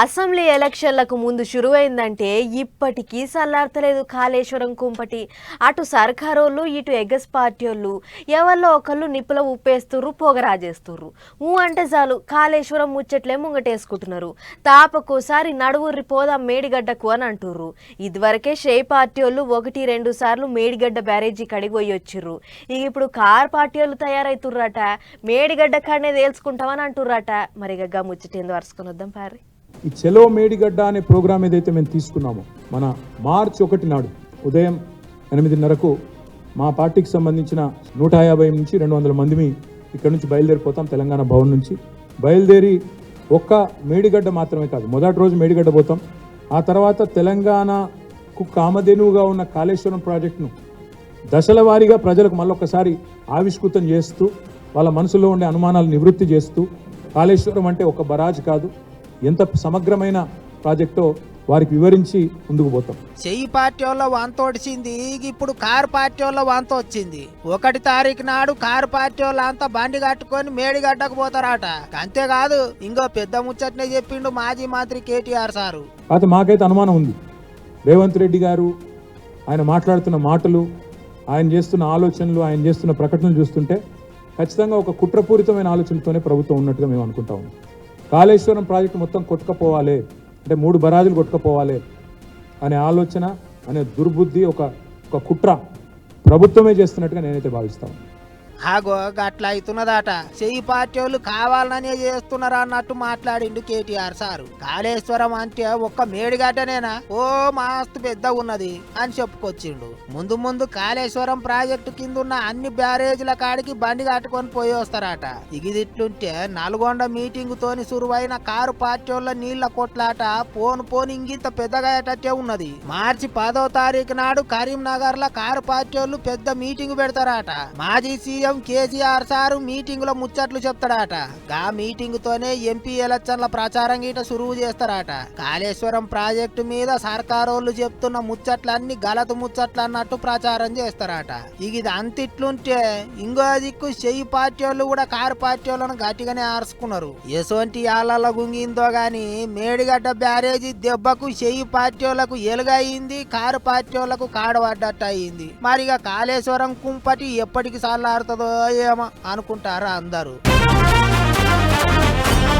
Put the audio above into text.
Assembly ఎలక్షన్లకు ముందు శురువైందంటే ఇప్పటికీ సల్లార్తలేదు కాళేశ్వరం కుంపటి. అటు సర్కారోళ్ళు ఇటు ఎగ్గస్ వాళ్ళు ఎవరిలో ఒకళ్ళు నిప్పుల ఉప్పేస్తుర్రు పొగరాజేస్తుర్రు ఊ అంటే చాలు కాళేశ్వరం ముచ్చట్లే ముంగటేసుకుంటున్నారు. తాపకోసారి నడువుర్రి పోదాం మేడిగడ్డకు అని అంటుర్రు. ఇదివరకే షే పార్టీ వాళ్ళు ఒకటి రెండు సార్లు మేడిగడ్డ బ్యారేజీ కడిగిపోయి వచ్చిర్రు. ఇక ఇప్పుడు కార్ పార్టీ వాళ్ళు తయారైతుర్రట. మేడిగడ్డ కాడనే తేల్చుకుంటామని అంటుర్రట. మరి ఇక ముచ్చటేందు వరుసుకొని వద్దాం పారి ఈ చెలో మేడిగడ్డ అనే ప్రోగ్రాం ఏదైతే మేము తీసుకున్నామో మన మార్చి ఒకటి నాడు ఉదయం ఎనిమిదిన్నరకు మా పార్టీకి సంబంధించిన నూట యాభై నుంచి రెండు వందల మందిమి ఇక్కడ నుంచి బయలుదేరిపోతాం తెలంగాణ భవన్ నుంచి. బయలుదేరి ఒక్క మేడిగడ్డ మాత్రమే కాదు మొదటి రోజు మేడిగడ్డ పోతాం. ఆ తర్వాత తెలంగాణకు కామధేనువుగా ఉన్న కాళేశ్వరం ప్రాజెక్టును దశల వారీగా ప్రజలకు మళ్ళొక్కసారి ఆవిష్కృతం చేస్తూ వాళ్ళ మనసులో ఉండే అనుమానాలు నివృత్తి చేస్తూ కాళేశ్వరం అంటే ఒక బరాజ్ కాదు. ఎంత సమగ్రమైన ప్రాజెక్టో వారికి వివరించి ముందుకు పోతాం. చెయ్యి పార్టీ వాళ్ళ వంత వచ్చింది ఇప్పుడు కారు పార్టీ వాళ్ళ వంత వచ్చింది ఒకటి తారీఖు నాడు కారు పార్టీ వాళ్ళ అంతా బండి కట్టుకొని మేడిగడ్డకు పోతారట. అంతేకాదు ఇంకో పెద్ద ముచ్చట్నే చెప్పిండు మాజీ మంత్రి కేటీఆర్ సారు. కాకపోతే మాకైతే అనుమానం ఉంది. రేవంత్ రెడ్డి గారు ఆయన మాట్లాడుతున్న మాటలు ఆయన చేస్తున్న ఆలోచనలు ఆయన చేస్తున్న ప్రకటనలు చూస్తుంటే ఖచ్చితంగా ఒక కుట్రపూరితమైన ఆలోచనతోనే ప్రభుత్వం ఉన్నట్టుగా మేము అనుకుంటా ఉన్నాం. కాళేశ్వరం ప్రాజెక్టు మొత్తం కొట్టుకపోవాలి. అంటే మూడు బరాజులు కొట్టుకపోవాలి అనే ఆలోచన అనే దుర్బుద్ధి ఒక ఒక కుట్ర ప్రభుత్వమే చేస్తున్నట్టుగా నేనైతే భావిస్తాను ఆగో గట్ల అవుతున్నదట. చెయ్యి పార్టీ వాళ్ళు కావాలనే చేస్తున్నారా అన్నట్టు మాట్లాడిండు కేటీఆర్ సారు. కాళేశ్వరం అంటే ఒక్క మేడిగడ్డనేనా? ఓ మాస్తు పెద్ద ఉన్నది అని చెప్పుకొచ్చిండు. ముందు ముందు కాళేశ్వరం ప్రాజెక్టు కింద ఉన్న అన్ని బ్యారేజీల కాడికి బండి కట్టుకొని పోయి వస్తారట. ఇగిదిట్లుంటే నల్గొండ మీటింగ్ తోని సురువైన కారు పార్టీ వాళ్ళ నీళ్ళ కొట్లాట పోను పోను ఇంగింత పెద్దగా ఉన్నది. మార్చి పదో తారీఖు నాడు కరీంనగర్లో కారు పార్టీ వాళ్ళు పెద్ద మీటింగ్ పెడతారట. మాజీ సీఎం కేసీఆర్ సారు మీటింగ్లో ముచ్చట్లు చెప్తాడట. గా మీటింగ్ తోనే ఎంపీ ఎలక్షన్ల ప్రచారం గీట సురువు చేస్తారట. కాళేశ్వరం ప్రాజెక్టు మీద సర్కారోళ్ళు చెప్తున్న ముచ్చట్లన్నీ గలత ముచ్చట్లు అన్నట్టు ప్రచారం చేస్తారట. ఇక ఇది అంతిట్లుంటే ఇంకో దిక్కు చెయ్యి పార్టీ వాళ్ళు కూడా కారు పార్టీ వాళ్ళను గట్టిగానే ఆర్చుకున్నారు. ఎసోంటి ఆళ్ళ గుంగిందో గాని మేడిగడ్డ బ్యారేజీ దెబ్బకు చెయ్యి పార్టీ వాళ్ళకు ఎలుగయింది కారు పార్టీ వాళ్ళకు కాడబడ్డట్టు అయింది మరిగా కాళేశ్వరం కుంపటి ఎప్పటికి వస్తుందో ఏమో అనుకుంటారా అందరూ?